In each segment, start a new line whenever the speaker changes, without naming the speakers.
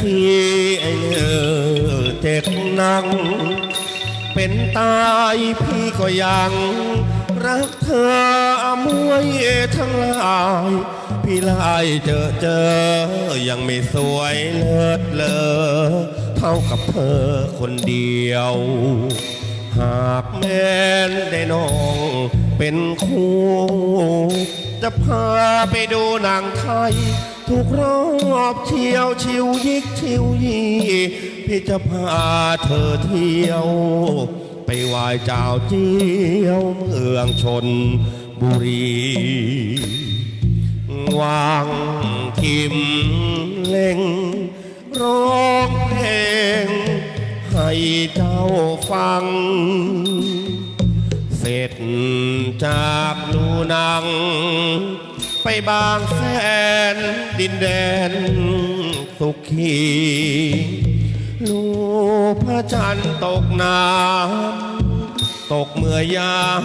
ที่ไอ้เลือเจ็กนัง เป็นตายพี่ก็ยัง รักเธออมวยทั้งหลาย พี่ไล่เจอเจอ ยังไม่สวยเลิศเลอเท่ากับเธอคนเดียว หากแม้นได้น้องเป็นคู่ จะพาไปดูหนังไทย ทุกรอบเที่ยวชิวยิกชิวยีพี่จะพาเธอเที่ยว ไปไหว้เจ้าเจียวเมืองชนบุรีวางทิมเล่งร้องเพลง ให้เจ้าฟัง เสร็จจา นัง ไปบางแสนดินแดนสุขีลูกพระจันทร์ตกน้ำตกเมื่อยาม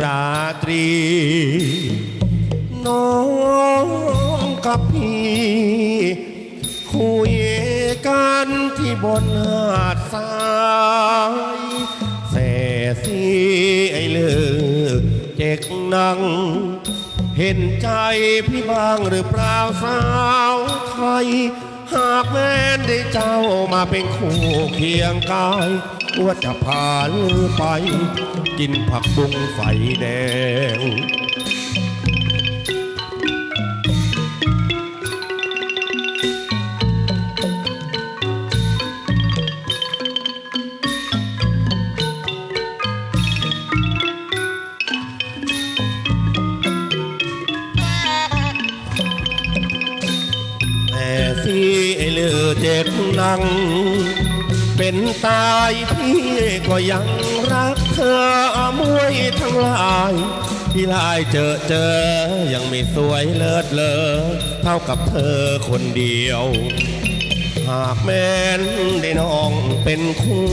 ราตรี น้องกับพี่คุยกันที่บนหาดทรายแส่สีไอเลือ เจ็กนัง เห็นใจพี่บ้างหรือเปล่าสาวไทย หากแม่นได้เจ้ามาเป็นคู่เคียงกายว่าจะผ่านไป กินผักบุ้งไฟแดง เจ็บนัง เป็นตายพี่ก็ยังรักเธอมวยทั้งหลายที่ลายเจอเจอยังไม่สวยเลิศเลอเท่ากับเธอคนเดียว หากแม้นได้น้องเป็นคู่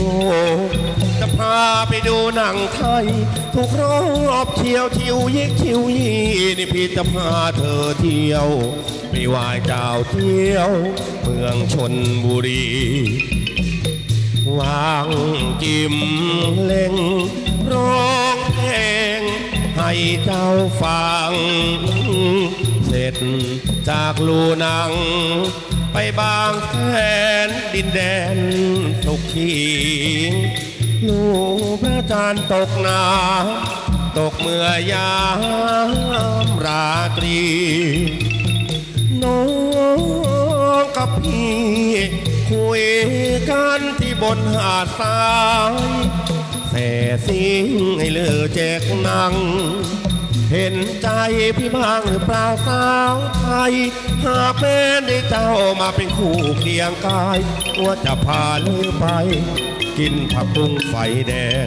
จะพาไปดูหนังไทย ทุกรอบเที่ยวชิวยิกชิวยีนี่พี่จะพาเธอเที่ยวไปไหว้เจ้าเที่ยว เมืองชนบุรีวางจิมเล่งร้องเพลง ให้เจ้าฟัง เสร็จจากลูหนัง ไปบางแสนดินแดนสุขี ลูกพระจันทร์ตกน้ำตกเมื่อยามราตรี น้องกับพี่ คุยกันที่บนหาดทรายแต่สิ่งให้เลือแจกนัง เห็นใจพี่บ้างหรือเปล่าสาวไทย หากแม้นได้เจ้ามาเป็นคู่เคียงกายว่าจะพาลือไป กินผักบุ้งไฟแดง